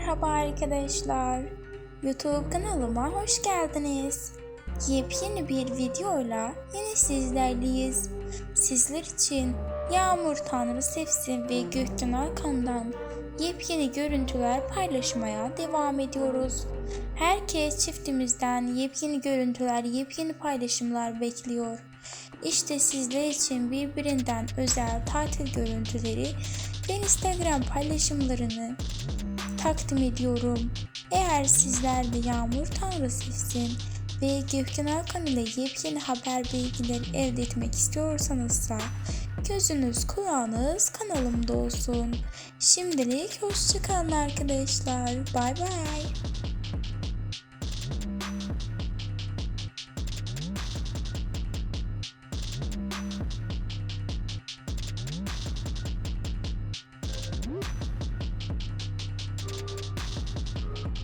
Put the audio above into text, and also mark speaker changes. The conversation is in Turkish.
Speaker 1: Merhaba arkadaşlar. YouTube kanalıma hoş geldiniz. Yepyeni bir videoyla yine sizlerleyiz. Sizler için Yağmur Tanrı Sevsin ve Gökten Alkan'dan yepyeni görüntüler paylaşmaya devam ediyoruz. Herkes çiftimizden yepyeni görüntüler, yepyeni paylaşımlar bekliyor. İşte sizler için birbirinden özel tatil görüntüleri ve Instagram paylaşımlarını takdim ediyorum. Eğer sizler de Yağmur Tanrı sevsin ve Gökhan Alkan ile yepyeni haber bilgileri elde etmek istiyorsanızsa gözünüz kulağınız kanalımda olsun. Şimdilik hoşçakalın arkadaşlar. Bay bay.